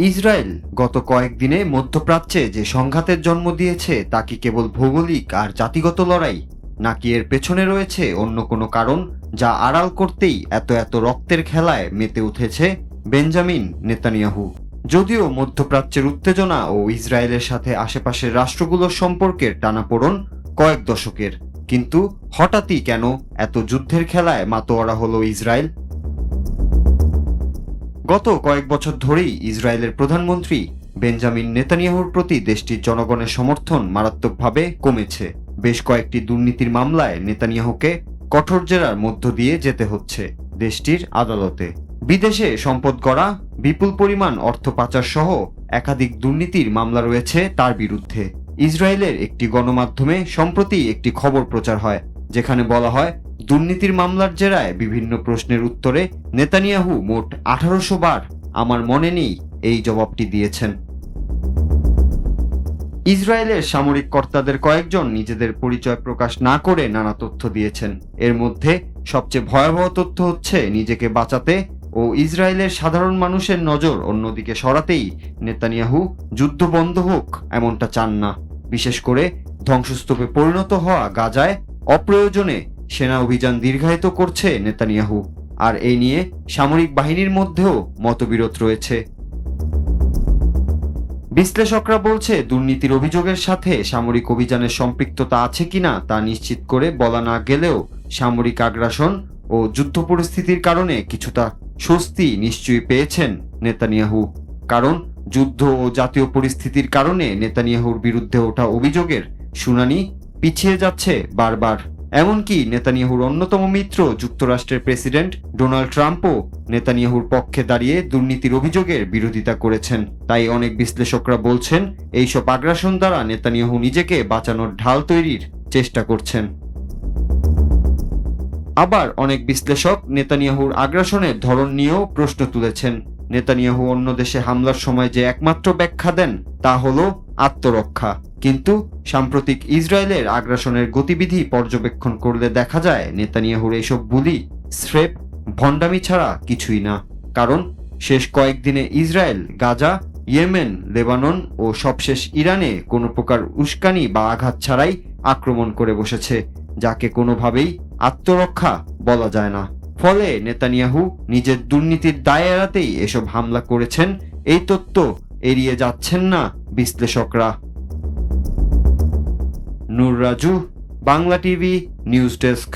Israel গত কয়েকদিনে মধ্যপ্রাচ্যে যে সংঘাতের জন্ম দিয়েছে, তা কি কেবল ভৌগোলিক আর জাতিগত লড়াই, নাকি এর পেছনে রয়েছে অন্য কোনো কারণ যা আড়াল করতেই এত এত রক্তের খেলায় মেতে উঠেছে বেঞ্জামিন নেতানিয়াহু? যদিও মধ্যপ্রাচ্যের উত্তেজনা ও ইসরায়েলের সাথে আশেপাশের রাষ্ট্রগুলোর সম্পর্কের টানাপোড়ন কয়েক দশকের, কিন্তু হঠাৎই কেন এত যুদ্ধের খেলায় মাতোয়ারা হলো ইসরায়েল? গত কয়েক বছর ধরেই ইসরায়েলের প্রধানমন্ত্রী বেঞ্জামিন নেতানিয়াহুর প্রতি দেশটির জনগণের সমর্থন মারাত্মকভাবে কমেছে। বেশ কয়েকটি দুর্নীতির মামলায় নেতানিয়াহুকে কঠোর জেরার মধ্য দিয়ে যেতে হচ্ছে দেশটির আদালতে। বিদেশে সম্পদ করা বিপুল পরিমাণ অর্থ পাচার সহ একাধিক দুর্নীতির মামলা রয়েছে তার বিরুদ্ধে। ইসরায়েলের একটি গণমাধ্যমে সম্প্রতি একটি খবর প্রচার হয়। যেখানে বলা হয়, দুর্নীতির মামলার জেরায় বিভিন্ন প্রশ্নের উত্তরে নেতানিয়াহু মোট আঠারোশো বার আমার মনে নেই এই জবাবটি দিয়েছেন। ইসরায়েলের সামরিক কর্তাদের কয়েকজন নিজেদের পরিচয় প্রকাশ না করে নানা তথ্য দিয়েছেন। এর মধ্যে সবচেয়ে ভয়াবহ তথ্য হচ্ছে, নিজেকে বাঁচাতে ও ইসরায়েলের সাধারণ মানুষের নজর অন্যদিকে সরাতেই নেতানিয়াহু যুদ্ধ বন্ধ হোক এমনটা চান না। বিশেষ করে ধ্বংসস্তূপে পরিণত হওয়া গাজায় অপ্রয়োজনে সেনা অভিযান দীর্ঘায়িত করছে নেতানিয়াহু। আর এই নিয়ে সামরিক বাহিনীর মধ্যেও মতবিরোধ রয়েছে। বিশ্লেষকরা বলছে, দুর্নীতির অভিযোগের সাথে সামরিক অভিযানের সম্পৃক্ততা আছে কিনা তা নিশ্চিত করে বলা না গেলেও সামরিক আগ্রাসন ও যুদ্ধ পরিস্থিতির কারণে কিছুটা স্বস্তি নিশ্চয়ই পেয়েছেন নেতানিয়াহু। কারণ যুদ্ধ ও জাতীয় পরিস্থিতির কারণে নেতানিয়াহুর বিরুদ্ধে ওঠা অভিযোগের শুনানি পিছিয়ে যাচ্ছে বারবার। এমনকি নেতানিয়াহুর অন্যতম মিত্র যুক্তরাষ্ট্রের প্রেসিডেন্ট ডোনাল্ড ট্রাম্পও নেতানিয়াহুর পক্ষে দাঁড়িয়ে দুর্নীতির অভিযোগের বিরোধিতা করেছেন। তাই অনেক বিশ্লেষকরা বলছেন, এইসব আগ্রাসন দ্বারা নেতানিয়াহু নিজেকে বাঁচানোর ঢাল তৈরির চেষ্টা করছেন। আবার অনেক বিশ্লেষক নেতানিয়াহুর আগ্রাসনের ধরন নিয়েও প্রশ্ন তুলেছেন। নেতানিয়াহু অন্য দেশে হামলার সময় যে একমাত্র ব্যাখ্যা দেন, তা হল আত্মরক্ষা। কিন্তু সাম্প্রতিক ইসরায়েলের আগ্রাসনের গতিবিধি পর্যবেক্ষণ করলে দেখা যায়, নেতানিয়াহুর এসব বুলি স্রেপ ভণ্ডামি ছাড়া কিছুই না। কারণ শেষ কয়েকদিনে ইসরায়েল, গাজা, ইয়েমেন, লেবানন ও সবশেষ ইরানে কোনো প্রকার উস্কানি বা আঘাত ছাড়াই আক্রমণ করে বসেছে, যাকে কোনোভাবেই আত্মরক্ষা বলা যায় না। ফলে নেতানিয়াহু নিজের দুর্নীতির দায় এড়াতেই এসব হামলা করেছেন, এই তত্ত্ব এড়িয়ে যাচ্ছেন না বিশ্লেষকরা। Noor Raju Bangla TV news desk.